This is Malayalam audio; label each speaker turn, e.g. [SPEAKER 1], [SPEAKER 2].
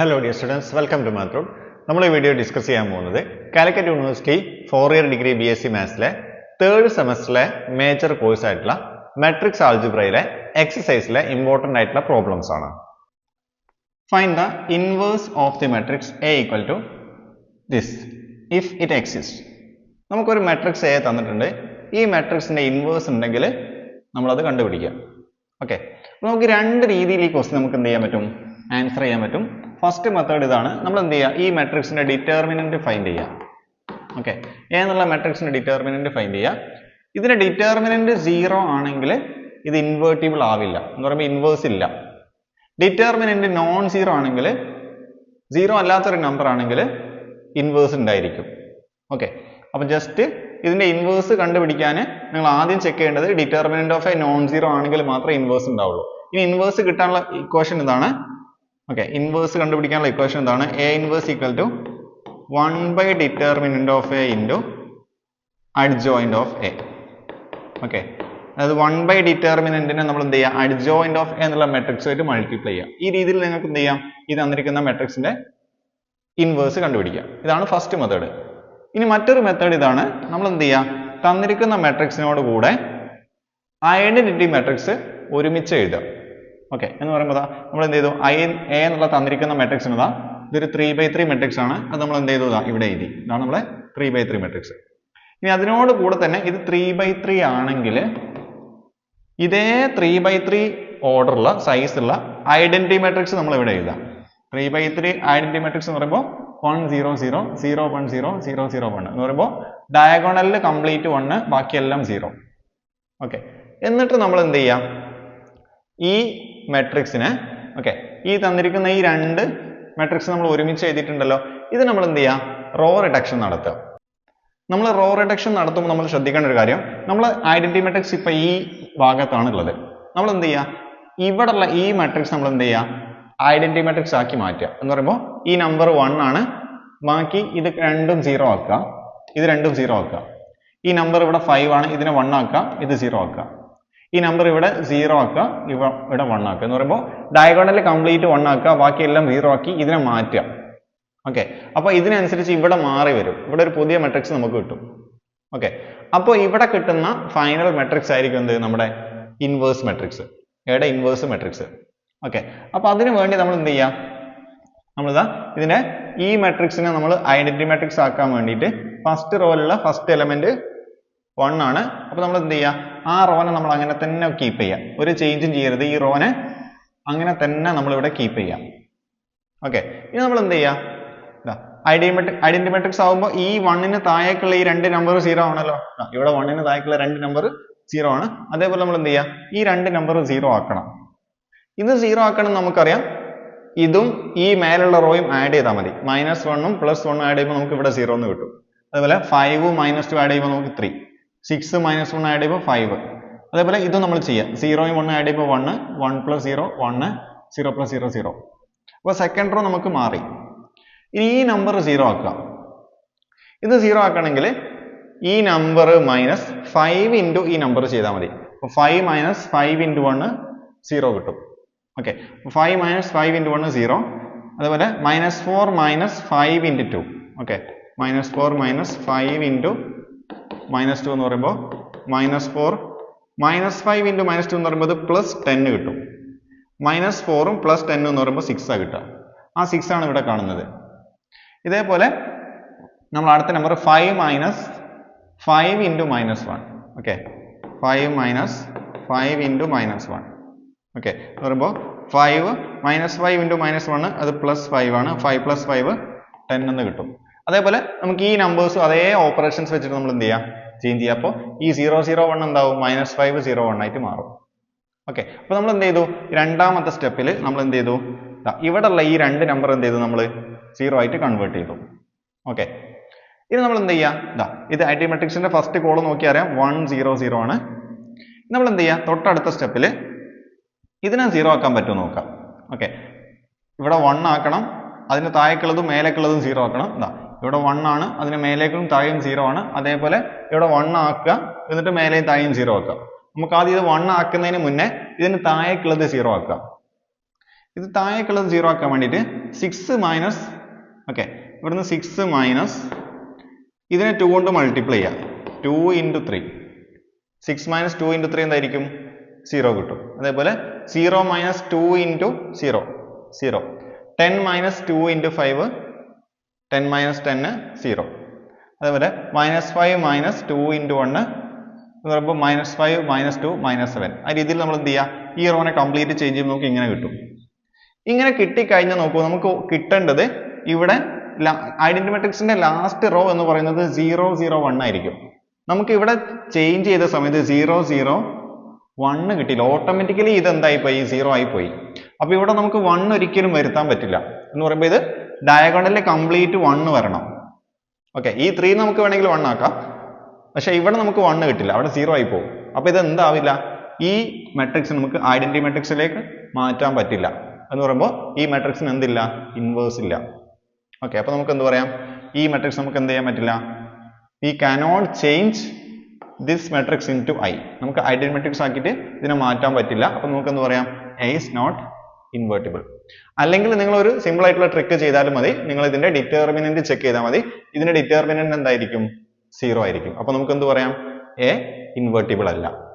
[SPEAKER 1] Hello dear students welcome to മാത്രം നമ്മൾ ഈ വീഡിയോ ഡിസ്കസ് ചെയ്യാൻ പോകുന്നത് Calicut university four year degree B S C മാത്സിലെ third സെമസ്റ്ററിലെ മേജർ കോഴ്സ് ആയിട്ടുള്ള മെട്രിക്സ് ആൾജിബ്രയിലെ എക്സസൈസിലെ ഇമ്പോർട്ടന്റ് ആയിട്ടുള്ള പ്രോബ്ലംസ് ആണ്. Find the inverse of the matrix A equal to this if it exist നമുക്കൊരു മെട്രിക്സ് എ തന്നിട്ടുണ്ട്. ഈ മെട്രിക്സിന്റെ ഇൻവേഴ്സ് ഉണ്ടെങ്കിൽ നമ്മളത് കണ്ടുപിടിക്കുക. ഓക്കെ നമുക്ക് രണ്ട് രീതിയിൽ ഈ ക്വസ്റ്റ്യൻ നമുക്ക് എന്ത് ചെയ്യാൻ പറ്റും? ആൻസർ ചെയ്യാൻ പറ്റും. ഫസ്റ്റ് മെത്തേഡ് ഇതാണ്. നമ്മൾ എന്ത് ചെയ്യുക ഈ മെട്രിക്സിന്റെ ഡിറ്റർമിനന്റ് ഫൈൻഡ് ചെയ്യുക ഓക്കെ എ എന്നുള്ള മെട്രിക്സിന്റെ ഡിറ്റർമിനന്റ് ഫൈൻഡ് ചെയ്യുക ഇതിന്റെ ഡിറ്റർമിനന്റ് സീറോ ആണെങ്കിൽ ഇത് ഇൻവേർട്ടിബിൾ ആവില്ല. എന്ന് പറയുമ്പോൾ ഇൻവേഴ്സ് ഇല്ല. ഡിറ്റർമിനന്റ് നോൺ സീറോ ആണെങ്കിൽ സീറോ അല്ലാത്തൊരു നമ്പർ ആണെങ്കിൽ ഇൻവേഴ്സ് ഉണ്ടായിരിക്കും ഓക്കെ അപ്പം ജസ്റ്റ് ഇതിന്റെ ഇൻവേഴ്സ് കണ്ടുപിടിക്കാൻ നിങ്ങൾ ആദ്യം ചെക്ക് ചെയ്യേണ്ടത് determinant of A non zero ആണെങ്കിൽ മാത്രമേ ഇൻവേഴ്സ് ഉണ്ടാവുള്ളൂ ഇനി ഇൻവേഴ്സ് കിട്ടാനുള്ള ഇക്വേഷൻ ഇതാണ്. ഓക്കെ ഇൻവേഴ്സ് കണ്ടുപിടിക്കാനുള്ള ഇക്വേഷൻ എന്താണ്? A inverse equal to one by determinant of A into adjoint of A okay അതായത് വൺ ബൈ ഡിറ്റർമിനന്റിനെ നമ്മൾ എന്ത് ചെയ്യുക? അഡ്ജോയിന്റ് ഓഫ് എ എന്നുള്ള മെട്രിക്സ് ആയിട്ട് മൾട്ടിപ്ലൈ ചെയ്യാം ഈ രീതിയിൽ നിങ്ങൾക്ക് എന്ത് ചെയ്യാം? ഈ തന്നിരിക്കുന്ന മെട്രിക്സിന്റെ ഇൻവേഴ്സ് കണ്ടുപിടിക്കുക. ഇതാണ് ഫസ്റ്റ് മെത്തേഡ് ഇനി മറ്റൊരു മെത്തേഡ് ഇതാണ്. നമ്മൾ എന്ത് ചെയ്യുക? തന്നിരിക്കുന്ന മെട്രിക്സിനോട് കൂടെ ഐഡന്റിറ്റി മെട്രിക്സ് ഒരുമിച്ച് എഴുതുക. ഓക്കെ എന്ന് പറയുമ്പോൾ നമ്മൾ എന്ത് ചെയ്തു ഐ എ എന്നുള്ള തന്നിരിക്കുന്ന മെട്രിക്സിന് ഇതാ ഇതൊരു ത്രീ ബൈ ത്രീ മെട്രിക്സ് ആണ്. അത് നമ്മൾ എന്ത് ചെയ്തു ഇവിടെ എഴുതി. ഇതാണ് നമ്മളെ ത്രീ ബൈ ത്രീ മെട്രിക്സ് ഇനി അതിനോട് കൂടെ തന്നെ ഇത് ത്രീ ബൈ ത്രീ ആണെങ്കിൽ ഇതേ ത്രീ ബൈ ത്രീ ഓർഡറുള്ള സൈസുള്ള ഐഡന്റി മെട്രിക്സ് നമ്മൾ ഇവിടെ എഴുതാം. Three by three identity matrix എന്ന് പറയുമ്പോൾ one zero zero zero one zero zero zero one എന്ന് പറയുമ്പോൾ ഡയഗോണലിൽ കംപ്ലീറ്റ് വണ്ണ് ബാക്കിയെല്ലാം സീറോ ഓക്കെ എന്നിട്ട് നമ്മൾ എന്ത് ചെയ്യാം ഈ മെട്രിക്സിനെ ഓക്കെ ഈ തന്നിരിക്കുന്ന ഈ രണ്ട് മെട്രിക്സ് നമ്മൾ ഒരുമിച്ച് എഴുതിയിട്ടുണ്ടല്ലോ. ഇത് നമ്മൾ എന്ത് ചെയ്യാം? റോ റിഡക്ഷൻ നടത്തുക. നമ്മൾ റോ റിഡക്ഷൻ നടത്തുമ്പോൾ നമ്മൾ ശ്രദ്ധിക്കേണ്ട ഒരു കാര്യം നമ്മൾ ഐഡന്റിറ്റി മെട്രിക്സ് ഇപ്പൊ ഈ ഭാഗത്താണ് ഉള്ളത് നമ്മൾ എന്ത് ചെയ്യുക ഇവിടെയുള്ള ഈ മെട്രിക്സ് നമ്മൾ എന്ത് ചെയ്യുക ഐഡന്റിറ്റി മെട്രിക്സ് ആക്കി മാറ്റുക. എന്ന് പറയുമ്പോൾ ഈ നമ്പർ വൺ ആണ്. ബാക്കി ഇത് രണ്ടും സീറോ ആക്കുക. ഇത് രണ്ടും സീറോ ആക്കുക. ഈ നമ്പർ ഇവിടെ ഫൈവ് ആണ്. ഇതിനെ വൺ ആക്കുക. ഇത് സീറോ ആക്കുക. ഈ നമ്പർ ഇവിടെ സീറോ ആക്കുക ഇവ ഇവിടെ വൺ ആക്കുക. എന്ന് പറയുമ്പോൾ ഡയഗോണൽ കംപ്ലീറ്റ് വൺ ആക്കുക ബാക്കിയെല്ലാം സീറോ ആക്കി ഇതിനെ മാറ്റുക. ഓക്കെ അപ്പോൾ ഇതിനനുസരിച്ച് ഇവിടെ മാറി വരും. ഇവിടെ ഒരു പുതിയ മെട്രിക്സ് നമുക്ക് കിട്ടും. ഓക്കെ അപ്പോൾ ഇവിടെ കിട്ടുന്ന ഫൈനൽ മെട്രിക്സ് ആയിരിക്കും എന്ത്? നമ്മുടെ ഇൻവേഴ്സ് മെട്രിക്സ് എയുടെ ഇൻവേഴ്സ് മെട്രിക്സ് ഓക്കെ അപ്പോൾ അതിനു വേണ്ടി നമ്മൾ എന്ത് ചെയ്യാം? നമ്മളിതാ ഇതിനെ ഈ മെട്രിക്സിനെ നമ്മൾ ഐഡന്റിറ്റി മെട്രിക്സ് ആക്കാൻ വേണ്ടിയിട്ട് ഫസ്റ്റ് റോയിലുള്ള ഫസ്റ്റ് എലമെന്റ് വൺ ആണ്. അപ്പോൾ നമ്മൾ എന്ത് ചെയ്യുക ആ റോനെ നമ്മൾ അങ്ങനെ തന്നെ കീപ്പ് ചെയ്യാം. ഒരു ചേഞ്ചും ചെയ്യരുത്. ഈ റോനെ അങ്ങനെ തന്നെ നമ്മൾ ഇവിടെ കീപ്പ് ചെയ്യാം. ഓക്കെ ഇനി നമ്മൾ എന്ത് ചെയ്യുക ഐഡിയമെട്രിക് ഐഡന്റിമെട്രിക്സ് ആകുമ്പോൾ ഈ വണ്ണിന് താഴേക്കുള്ള ഈ രണ്ട് നമ്പർ സീറോ ആണല്ലോ. ഇവിടെ വണ്ണിന് താഴേക്കുള്ള രണ്ട് നമ്പർ സീറോ ആണ്. അതേപോലെ നമ്മൾ എന്ത് ചെയ്യുക ഈ രണ്ട് നമ്പർ സീറോ ആക്കണം. ഇത് സീറോ ആക്കണം നമുക്കറിയാം. ഇതും ഈ മേലുള്ള റോയും ആഡ് ചെയ്താൽ മതി. മൈനസ് വണ്ണും പ്ലസ് വണ്ണും ആഡ് ചെയ്യുമ്പോൾ നമുക്ക് ഇവിടെ സീറോ എന്ന് കിട്ടും. അതുപോലെ ഫൈവ് മൈനസ് ടു ആഡ് ചെയ്യുമ്പോൾ നമുക്ക് three six minus one add ചെയ്യുമ്പോൾ ഫൈവ് അതേപോലെ ഇത് നമ്മൾ ചെയ്യാം. സീറോയും വണ്ണും ആഡ് ചെയ്യുമ്പോൾ one one plus zero one zero plus zero zero അപ്പോൾ സെക്കൻഡ് റോ നമുക്ക് മാറി. ഇനി ഈ നമ്പർ സീറോ ആക്കുക ഇത് സീറോ ആക്കണമെങ്കിൽ ഈ നമ്പർ മൈനസ് ഫൈവ് ഇന്റു ഈ നമ്പർ ചെയ്താൽ മതി. അപ്പോൾ five minus five into one zero കിട്ടും. Okay five minus five into one zero അതുപോലെ minus four minus five into two okay minus four minus five into minus two എന്ന് പറയുമ്പോൾ minus four minus five into minus two എന്ന് പറയുമ്പോൾ പ്ലസ് ടെൻ കിട്ടും. മൈനസ് ഫോറും പ്ലസ് ടെൻ എന്ന് പറയുമ്പോൾ സിക്സ് ആ കിട്ടുക. ആ സിക്സ് ആണ് ഇവിടെ കാണുന്നത്. ഇതേപോലെ നമ്മൾ അടുത്ത number five minus five into minus one okay five minus five into minus one okay എന്ന് പറയുമ്പോൾ five minus five into minus one അത് പ്ലസ് ഫൈവ് ആണ്. ഫൈവ് പ്ലസ് ഫൈവ് ടെൻ എന്ന് കിട്ടും. അതേപോലെ നമുക്ക് ഈ നമ്പേഴ്സും അതേ ഓപ്പറേഷൻസ് വെച്ചിട്ട് നമ്മൾ എന്ത് ചെയ്യാം? ചേഞ്ച് ചെയ്യാം അപ്പോൾ ഈ സീറോ സീറോ വൺ എന്താവും? മൈനസ് ഫൈവ് സീറോ വൺ ആയിട്ട് മാറും. ഓക്കെ അപ്പോൾ നമ്മൾ എന്ത് ചെയ്തു? രണ്ടാമത്തെ സ്റ്റെപ്പിൽ നമ്മൾ എന്ത് ചെയ്തു? ഇവിടെയുള്ള ഈ രണ്ട് നമ്പർ എന്ത് ചെയ്തു? നമ്മൾ സീറോ ആയിട്ട് കൺവേർട്ട് ചെയ്തു. ഓക്കെ ഇനി നമ്മൾ എന്ത് ചെയ്യുക ഇതാ ഇത് ടി ഫസ്റ്റ് കോൾ നോക്കിയാൽ അറിയാം. വൺ സീറോ സീറോ ആണ്. നമ്മൾ എന്ത് ചെയ്യുക തൊട്ടടുത്ത സ്റ്റെപ്പിൽ ഇതിനെ സീറോ ആക്കാൻ പറ്റുമോ നോക്കാം. ഓക്കെ ഇവിടെ വൺ ആക്കണം. അതിന് താഴേക്കുള്ളതും മേലേക്കുള്ളതും സീറോ ആക്കണം. ഇതാ ഇവിടെ വൺ ആണ് അതിന് മേലേക്കും താഴെയും സീറോ ആണ്. അതേപോലെ ഇവിടെ വൺ ആക്കുക എന്നിട്ട് മേലെയും താഴെയും സീറോ ആക്കുക. നമുക്ക് ആദ്യം ഇത് വൺ ആക്കുന്നതിന് മുന്നേ ഇതിന് താഴേക്കുള്ളത് സീറോ ആക്കുക. ഇത് താഴേക്കുള്ളത് സീറോ ആക്കാൻ വേണ്ടിയിട്ട് സിക്സ് മൈനസ് ഓക്കെ ഇവിടുന്ന് സിക്സ് മൈനസ് ഇതിനെ ടു കൊണ്ട് മൾട്ടിപ്ലൈ ചെയ്യാം two into three six minus two into three എന്തായിരിക്കും? സീറോ കിട്ടും. അതേപോലെ zero minus two into zero zero ten minus two into five ten minus ten zero. അതേപോലെ minus five minus two into one എന്ന് പറയുമ്പോൾ minus five minus two minus seven. ആ രീതിയിൽ നമ്മൾ എന്ത് ചെയ്യുക ഈ റോനെ കംപ്ലീറ്റ് ചേഞ്ച് ചെയ്യുമ്പോൾ നമുക്ക് ഇങ്ങനെ കിട്ടും. ഇങ്ങനെ കിട്ടിക്കഴിഞ്ഞാൽ നോക്കൂ നമുക്ക് കിട്ടേണ്ടത് ഇവിടെ ഐഡന്റി മെട്രിക്സിന്റെ ലാസ്റ്റ് റോ എന്ന് പറയുന്നത് സീറോ സീറോ വൺ ആയിരിക്കും. നമുക്ക് ഇവിടെ ചേഞ്ച് ചെയ്ത സമയത്ത് സീറോ സീറോ വണ്ണ് കിട്ടിയില്ല. ഓട്ടോമാറ്റിക്കലി ഇത് എന്തായിപ്പോയി സീറോ ആയിപ്പോയി. പോയി അപ്പൊ ഇവിടെ നമുക്ക് വൺ ഒരിക്കലും വരുത്താൻ പറ്റില്ല. എന്ന് പറയുമ്പോൾ ഇത് ഡയഗണലിൽ കംപ്ലീറ്റ് വണ്ണ് വരണം. ഓക്കെ ഈ ത്രീ നമുക്ക് വേണമെങ്കിൽ വൺ ആക്കാം. പക്ഷേ ഇവിടെ നമുക്ക് വണ്ണ് കിട്ടില്ല. അവിടെ സീറോ ആയി പോകും. അപ്പോൾ ഇത് എന്താവില്ല? ഈ മെട്രിക്സ് നമുക്ക് ഐഡന്റി മെട്രിക്സിലേക്ക് മാറ്റാൻ പറ്റില്ല. എന്ന് പറയുമ്പോൾ ഈ മെട്രിക്സിന് എന്തില്ല? ഇൻവേഴ്സ് ഇല്ല. ഓക്കെ അപ്പോൾ നമുക്ക് എന്ത് പറയാം? ഈ മെട്രിക്സ് നമുക്ക് എന്ത് ചെയ്യാൻ പറ്റില്ല? We cannot change this matrix into I നമുക്ക് ഐഡന്റി മെട്രിക്സ് ആക്കിയിട്ട് ഇതിനെ മാറ്റാൻ പറ്റില്ല. അപ്പോൾ നമുക്ക് എന്ത് പറയാം? എ ഇസ് നോട്ട് ഇൻവേർട്ടിബിൾ അല്ലെങ്കിൽ നിങ്ങൾ ഒരു സിമ്പിൾ ആയിട്ടുള്ള ട്രിക്ക് ചെയ്താലും മതി. നിങ്ങൾ ഇതിന്റെ ഡിറ്റർമിനന്റ് ചെക്ക് ചെയ്താൽ മതി. ഇതിന്റെ ഡിറ്റർമിനന്റ് എന്തായിരിക്കും? സീറോ ആയിരിക്കും. അപ്പൊ നമുക്ക് എന്ത് പറയാം? എ ഇൻവേർട്ടിബിൾ അല്ല.